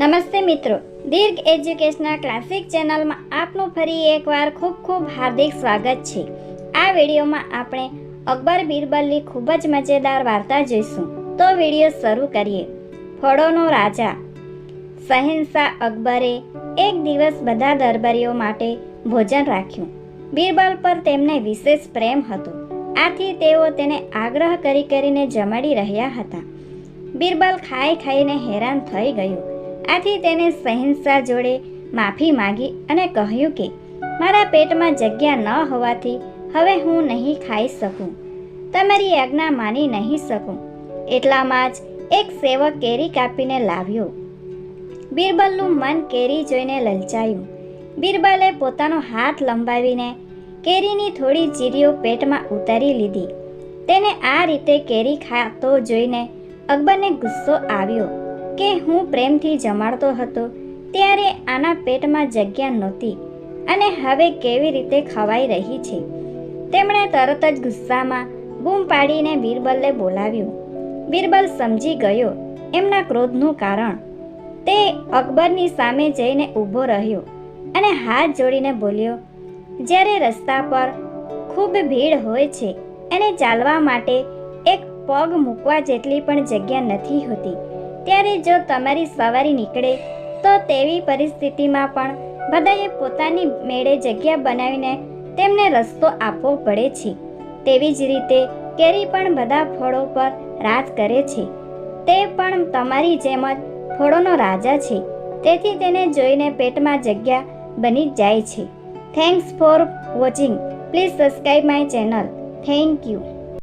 નમસ્તે મિત્રો. દીર્ઘ educational classic ચેનલમાં આપનું ફરી એકવાર ખૂબ ખૂબ હાર્દિક સ્વાગત છે. આ વિડીયોમાં આપણે અકબર બિરબલની ખૂબ જ મજેદાર વાર્તા જોઈશું. તો વીડિયો શરૂ કરીએ. ફળોનો રાજા. શહેનશાહ અકબરે એક દિવસ બધા દરબારીઓ માટે ભોજન રાખ્યું. બિરબલ પર તેમને વિશેષ પ્રેમ હતો. આથી તેઓ તેને આગ્રહ કરી કરીને જમાડી રહ્યા હતા. બિરબલ ખાઈ ખાઈને હેરાન થઈ ગયું. આથી તેને શહેનશાહ જોડે માફી માંગી અને કહ્યું કે, મારા પેટમાં જગ્યા ન હોવાથી હવે હું નહીં ખાઈ શકું. તમારી આજ્ઞા માની નહીં શકું. એટલામાં જ એક સેવક કેરી કાપીને લાવ્યો. બિરબલનું મન કેરી જોઈને લલચાયું. બિરબલે પોતાનો હાથ લંબાવીને કેરીની થોડી ચીરીઓ પેટમાં ઉતારી લીધી. તેને આ રીતે કેરી ખાતો જોઈને અકબરને ગુસ્સો આવ્યો. કે હું પ્રેમથી જમાડતો હતો ત્યારે આના પેટમાં જગ્યા નહોતી અને હવે કેવી રીતે ખવાઈ રહી છે? તેમણે તરત જ ગુસ્સામાં બૂમ પાડીને બિરબલને બોલાવ્યું. બિરબલ સમજી ગયો એમના ક્રોધનું કારણ. તે અકબરની સામે જઈને ઊભો રહ્યો અને હાથ જોડીને બોલ્યો, જ્યારે રસ્તા પર ખૂબ ભીડ હોય છે અને ચાલવા માટે એક પગ મૂકવા જેટલી પણ જગ્યા નથી હોતી. ત્યારે જો તમારી સવારી નીકળે, તો તેવી પરિસ્થિતિમાં પણ બધાએ પોતાની મેળે જગ્યા બનાવીને તેમને રસ્તો આપવો પડે છે. તેવી જ રીતે કેરી પણ બધા ફળો પર રાજ કરે છે. તે પણ તમારી જેમ જ ફળોનો રાજા છે. તેથી તેને જોઈને પેટમાં જગ્યા બની જાય છે. Thanks for watching please subscribe my channel thank you